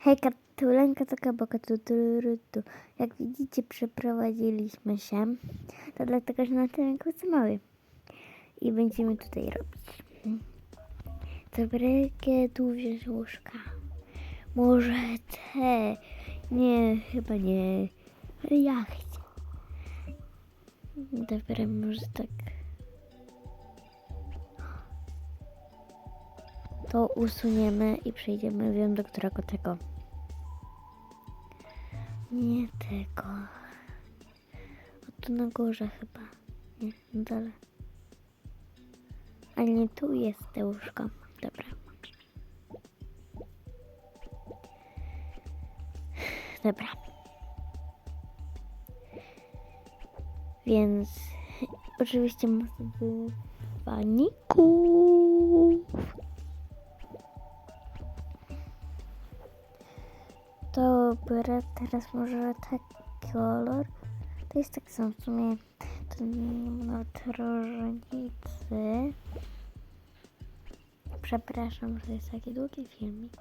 Hejka, tulenka, taka boka, tu, tu, tu. Jak widzicie, przeprowadziliśmy się. To dlatego, że na ten jest mały. I będziemy tutaj robić. Dobrekie tu wziąć łóżka. Może te. Nie, chyba nie. Ale ja chcę. Dobra, może tak. To usuniemy i przejdziemy, wiem do którego tego. Nie tego. O tu na górze chyba. Nie, na dole. A nie tu jest te łóżko. Dobra. Dobra. Więc oczywiście masę waników. Dobra, teraz może taki kolor. To jest tak samo w sumie. Nawet różnicy. Przepraszam, że jest taki długi filmik.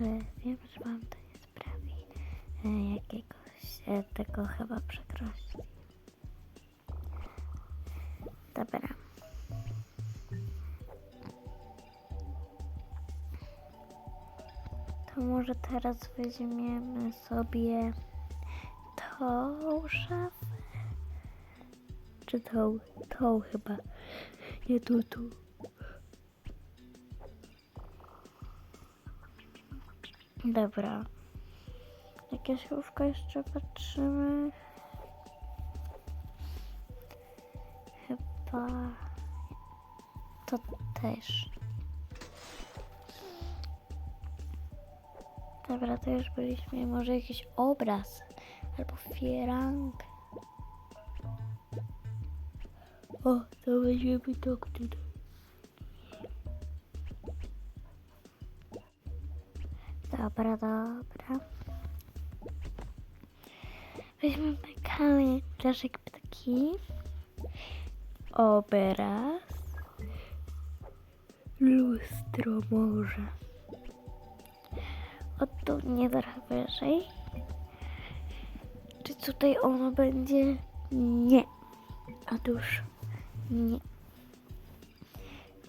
Ale wiem, że wam to nie sprawi e, jakiegoś e, tego chyba przykrości. Dobra. To może teraz weźmiemy sobie tą szafę. Czy tą? Tą chyba. Nie tu, tu. Dobra. Jakieś łóżko jeszcze patrzymy. Chyba to też. Dobra, to już byliśmy. Może jakiś obraz albo firank. O, to weźmiemy to tutaj. Dobra, dobra. Weźmiemy kalendarzek taki. Obraz. Lustro może. O tu nie trochę wyżej. Czy tutaj ono będzie? Nie. Otóż nie.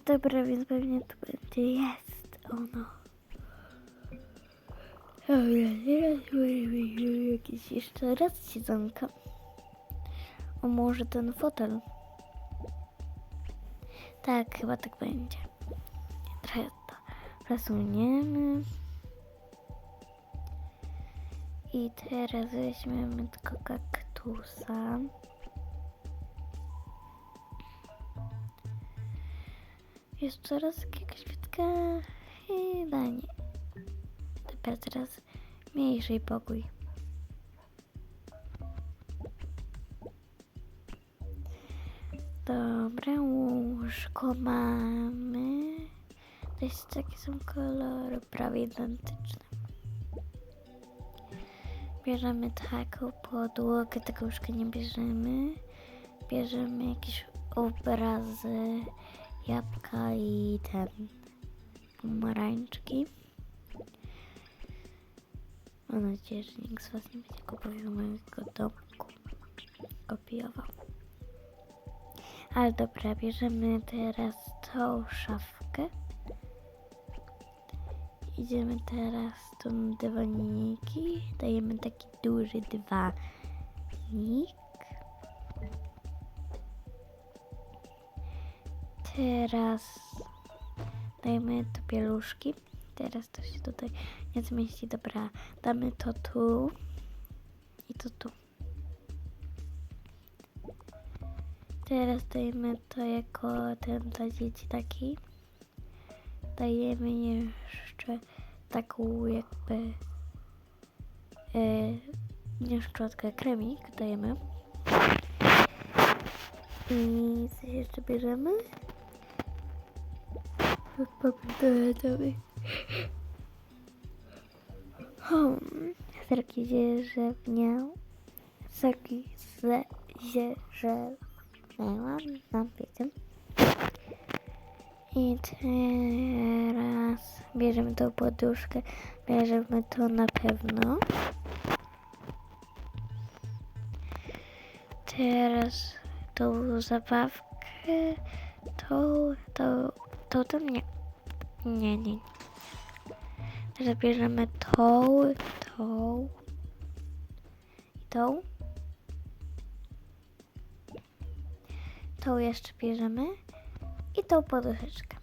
Dobra, więc pewnie tu będzie. Jest ono. Dobra, teraz jakieś jeszcze raz siedzonka. O może ten fotel. Tak, chyba tak będzie. Trochę to przesuniemy. I teraz weźmiemy tylko kaktusa. Jeszcze raz jakaś kwiatka? Chyba nie. Dobra, teraz mniejszy pokój. Dobra, łóżko mamy. To jest takie są kolory prawie identyczne. Bierzemy taką podłogę, tego łóżka nie bierzemy. Bierzemy jakieś obrazy, jabłka i ten pomarańczki. Mam nadzieję, że nikt z Was nie będzie kupował mojego domku. Kopiował. Ale dobra, bierzemy teraz tą szafkę. Idziemy teraz do dywaniki. Dajemy taki duży dywanik. Teraz dajemy tu pieluszki. Teraz to się tutaj nie zmieści. Dobra, damy to tu i to tu. Teraz dajemy to jako ten dla dzieci taki. Dajemy jeszcze taką jakby nie szczotkę, kremik dajemy. I coś jeszcze bierzemy? Papier toaletowy. Hmm. Serki zierzewniał. Serki ze zierzewniałam. Nam wiecie. I teraz bierzemy tą poduszkę, bierzemy to na pewno. Teraz tą zabawkę, tą, tą, tą tam nie. Nie, nie. Teraz bierzemy tą, tą tą. Tą jeszcze bierzemy i tą poduszeczkę.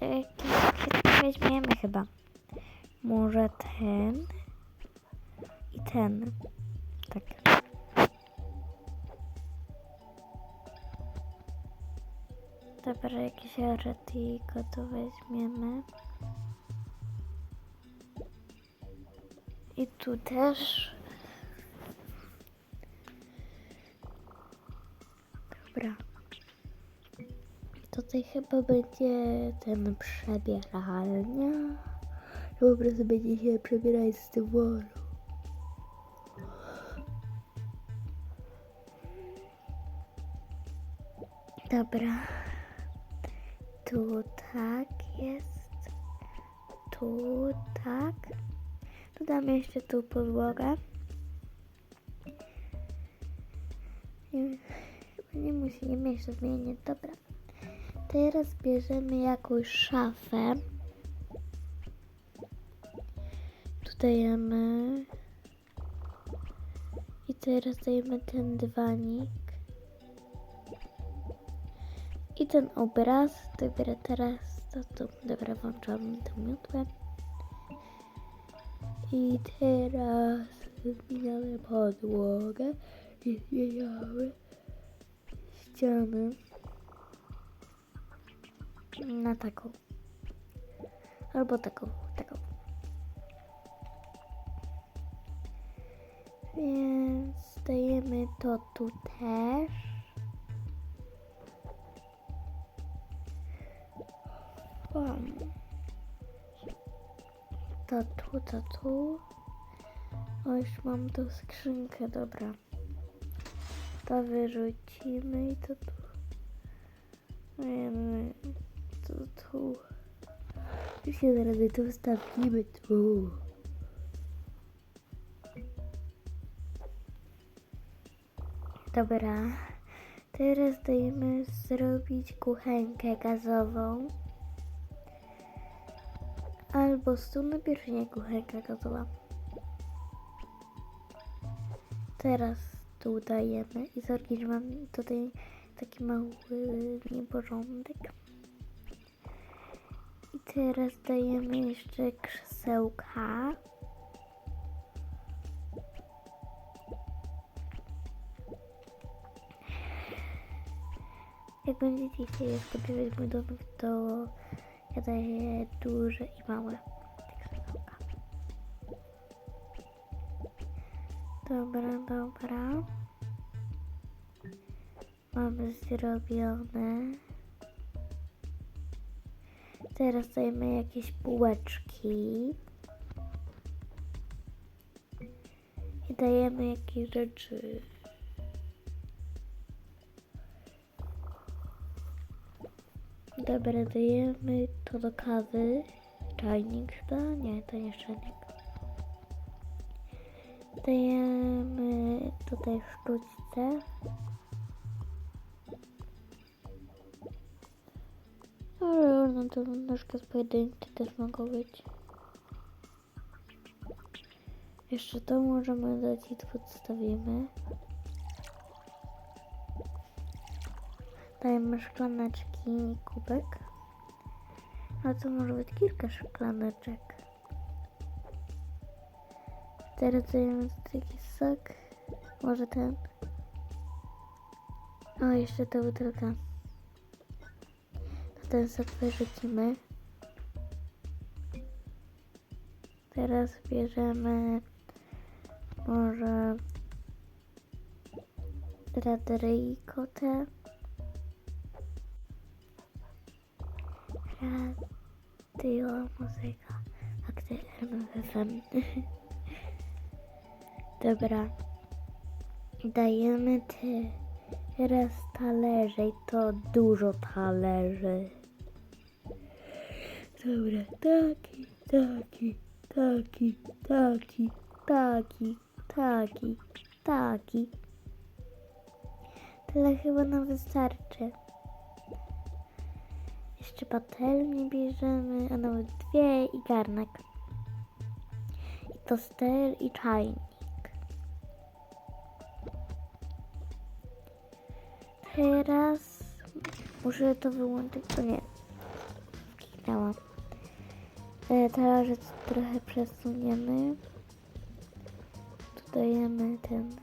Jakiś weźmiemy chyba. Może ten i ten. Tak. Dobra, jakieś Aratiko to weźmiemy. I tu też. Dobra. Tutaj chyba będzie ten przebieralnia. Po prostu będzie się przebierać z dworu. Dobra. Tu tak jest. Tu tak. Dodam jeszcze tu podłogę. Chyba nie musimy jeszcze zmienić. Dobra. Teraz bierzemy jakąś szafę. Tu dajemy. I teraz dajemy ten dywanik. I ten obraz. Dobra, teraz to tu. Dobra, włączamy tą miotłę. I teraz zmieniamy podłogę i zmieniamy ściany na taką. Albo taką, taką. Więc dajemy to tu też. Um. To tu, to tu. O, już mam tą skrzynkę, dobra. To wyrzucimy i to tu. No, to tu. Już się zaraz to wstawimy tu. Dobra. Teraz dajemy zrobić kuchenkę gazową. Albo stół najpierw nie kuchenka gazowa. Teraz tu dajemy i mam tutaj taki mały nieporządek. I teraz dajemy jeszcze krzesełka. Jak będziecie chcieli zbudować mój domek, to ja daję duże i małe Dobra, dobra. Mamy zrobione. Teraz dajemy jakieś półeczki. I dajemy jakieś rzeczy. Dobra, dajemy to do kawy. Czajnik chyba? Nie, to nie czajnik. Dajemy tutaj sztućce. Ale no to nóżka z pojedyncze też mogą być. Jeszcze to możemy dać i tu podstawimy. Dajemy szklaneczki i kubek. A to może być kilka szklaneczek. Teraz dajemy taki sok. Może ten. O, jeszcze ta butelka. To ten sok wyrzucimy. Teraz bierzemy może radyjkotę. Radio muzyka. Aktywny FM. Dobra. Dajemy te Teraz talerze i to dużo talerzy. Dobra, taki, taki, taki, taki, taki, taki, taki. Tyle chyba nam wystarczy. Jeszcze patelnię bierzemy, a nawet dwie i garnek. I toster i czajnik. Teraz muszę to wyłączyć, bo nie. Kliknęłam. E, teraz trochę przesuniemy. Tu dajemy ten.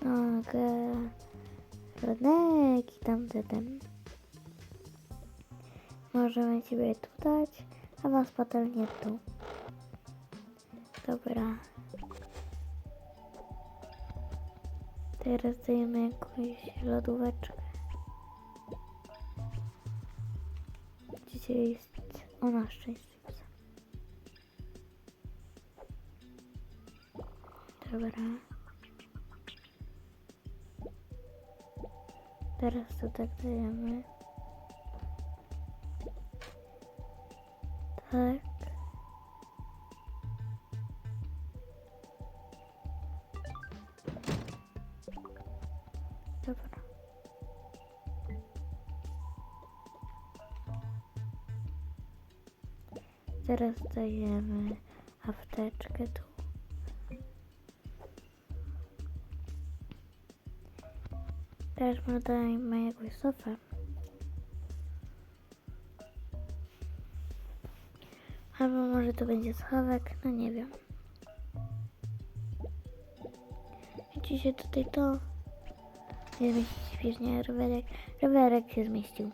Okej. Rodnek i tam ten. Możemy ciebie tu dać, a was patelnię tu. Dobra. Teraz dajemy jakąś lodóweczkę. Gdzie jest ona szczęście. Dobra. Teraz to tak dajemy. Tak. Dajemy apteczkę tu. Teraz dajmy jakąś sofę. Albo może to będzie schowek, no nie wiem. Widzicie się tutaj to nie zmieści świetnie rowerek. Rowerek się zmieścił.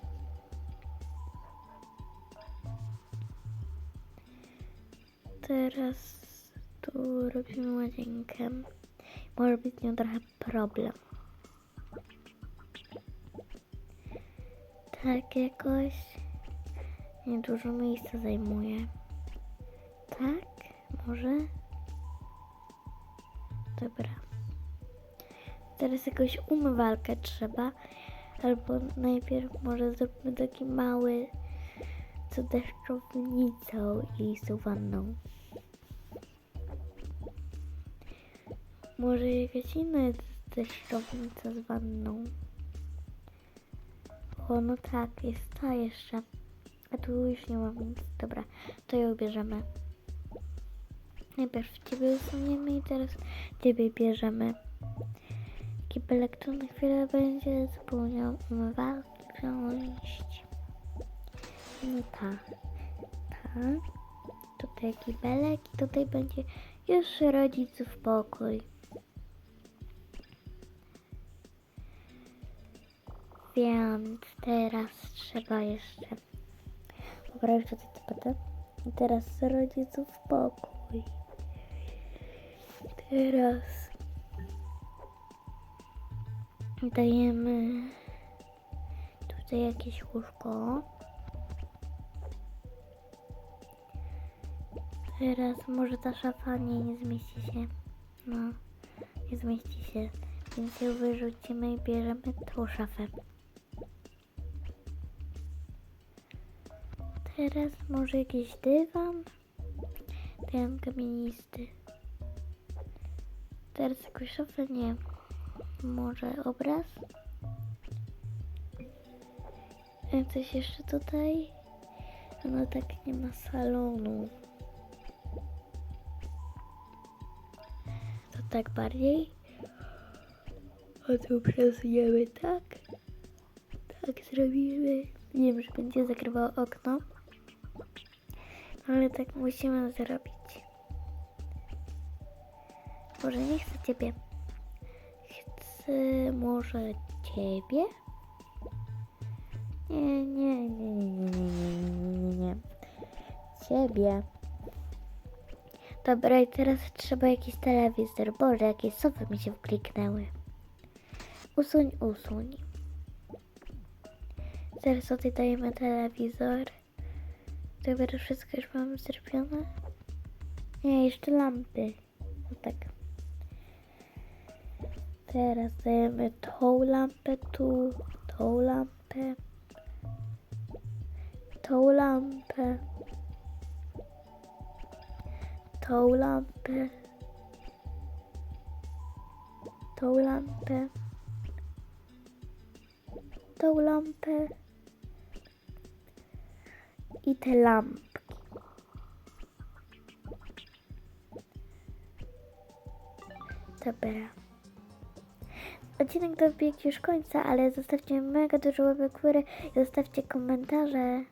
Teraz tu robimy łazienkę. Może być z nią trochę problem. Tak jakoś nie dużo miejsca zajmuje. Tak? Może? Dobra. Teraz jakąś umywalkę trzeba. Albo najpierw może zróbmy taki mały co deszczownicą i z Może jakaś inna jest deszczownica z wanną. O, no tak, jest ta jeszcze. A tu już nie mam nic. Dobra, to ją bierzemy. Najpierw ciebie usuniemy i teraz ciebie bierzemy. Kibelek tu na chwilę będzie zupełnie umywalki wziąć. No tak. Tak. Tutaj kibelek i tutaj będzie już rodziców pokój. Więc teraz trzeba jeszcze poprawić tutaj tapetę. I teraz rodziców pokój. Teraz dajemy tutaj jakieś łóżko. Teraz może ta szafa nie, nie zmieści się. No, nie zmieści się. Więc ją wyrzucimy i bierzemy tą szafę. Teraz może jakiś dywan? Ten kamienisty. Teraz jakąś szafę? Nie. Może obraz? E, Coś jeszcze tutaj? No tak nie ma salonu. To tak bardziej? A tu przesuniemy tak? Tak zrobimy. Nie wiem, że będzie zakrywał okno. Ale tak musimy zrobić. Może nie chcę ciebie. Chcę może ciebie? Nie, nie, nie, nie, nie, nie, nie, nie. Ciebie. Dobra, i teraz trzeba jakiś telewizor. Boże, jakieś sofy mi się wkliknęły. Usuń, usuń. Teraz tutaj dajemy telewizor. Dobra, wszystko już mam zrobione. Nie, jeszcze lampy. No tak. Teraz dajemy tą lampę tu, tą lampę, tą lampę, tą lampę, tą lampę, tą lampę i te lampki. Dobra. Odcinek dobiegł już końca, ale zostawcie mega dużo łapek w górę i zostawcie komentarze.